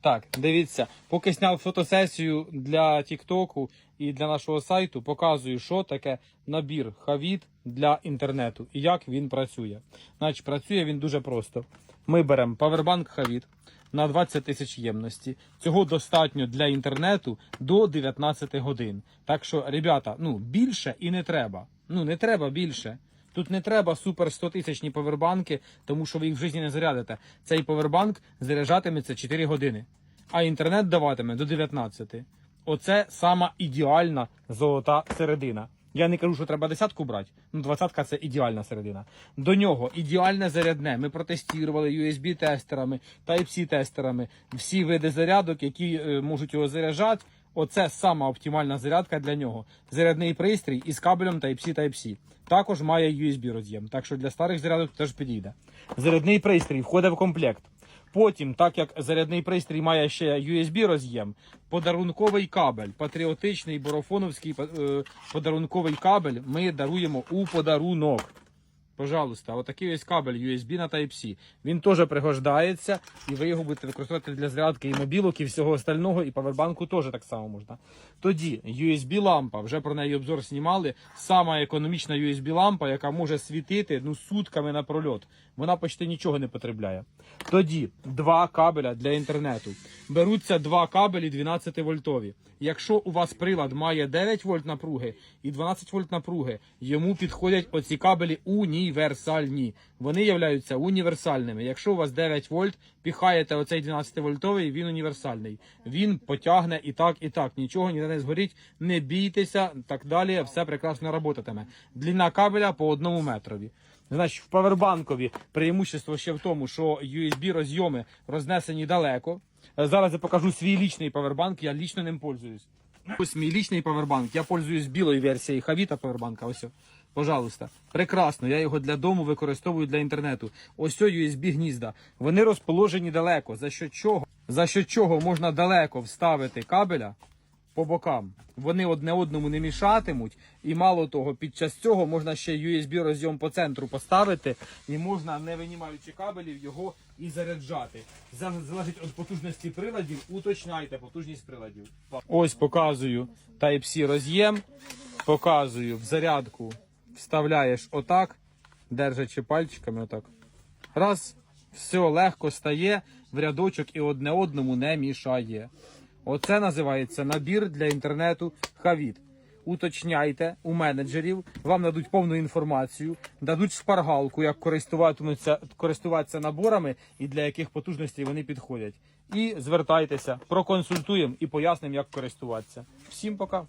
Так, дивіться, поки зняв фотосесію для Тіктоку і для нашого сайту, показую, що таке набір Хавіт для інтернету і як він працює. Значить, працює він дуже просто. Ми беремо павербанк Хавіт на 20 тисяч ємності. Цього достатньо для інтернету до 19 годин. Так що, ребята, ну більше і не треба. Ну не треба більше. Тут не треба супер 100 тисячні повербанки, тому що ви їх в житті не зарядите. Цей повербанк заряджатиметься 4 години, а інтернет даватиме до 19. Оце сама ідеальна золота середина. Я не кажу, що треба десятку брати. Ну, двадцятка це ідеальна середина. До нього ідеальне зарядне. Ми протестували USB-тестерами, Type-C-тестерами, всі види зарядок, які е, можуть його заряджати. Оце сама оптимальна зарядка для нього. Зарядний пристрій із кабелем Type-C Type-C. Також має USB роз'єм, так що для старих зарядок теж підійде. Зарядний пристрій входить в комплект. Потім, так як зарядний пристрій має ще USB роз'єм, подарунковий кабель, патріотичний борофоновський е, подарунковий кабель ми даруємо у подарунок. Пожалуйста, отакий ось кабель USB на Type-C. Він теж пригождається, і ви його будете використовувати для зарядки і мобілок, і всього остального, і павербанку теж так само можна. Тоді USB-лампа, вже про неї обзор знімали. Сама економічна USB-лампа, яка може світити ну, сутками на прольот. Вона почти нічого не потребляє. Тоді два кабеля для інтернету. Беруться два кабелі 12 вольтові. Якщо у вас прилад має 9 вольт напруги і 12 вольт напруги, йому підходять оці кабелі універсальні. Вони являються універсальними. Якщо у вас 9 вольт, піхаєте оцей 12 вольтовий, він універсальний. Він потягне і так, і так. Нічого ніде не згорить. Не бійтеся, так далі. Все прекрасно работатиме. Длина кабеля по одному метрові. Значить, в павербанкові преимущество ще в тому, що USB розйоми рознесені далеко. Е, Зараз я покажу свій лічний павербанк, я лічно ним пользуюсь. Ось мій лічний павербанк. Я пользуюсь білою версією Хавіта павербанка. Ось. Пожалуйста. Прекрасно. Я його для дому використовую для інтернету. Ось USB гнізда. Вони розположені далеко. За що чого? За що чого можна далеко вставити кабеля по бокам. Вони одне одному не мішатимуть. І мало того, під час цього можна ще USB розйом по центру поставити, і можна, не винімаючи кабелів, його і заряджати. Залежить від потужності приладів, уточняйте потужність приладів. Ось показую Type-C роз'єм. Показую в зарядку. Вставляєш отак, держачи пальчиками отак. Раз, все легко стає в рядочок і одне одному не мішає. Оце називається набір для інтернету Хавіт. Уточняйте у менеджерів, вам дадуть повну інформацію, дадуть шпаргалку, як користуватимуться користуватися наборами і для яких потужностей вони підходять. І звертайтеся, проконсультуємо і пояснимо, як користуватися. Всім пока.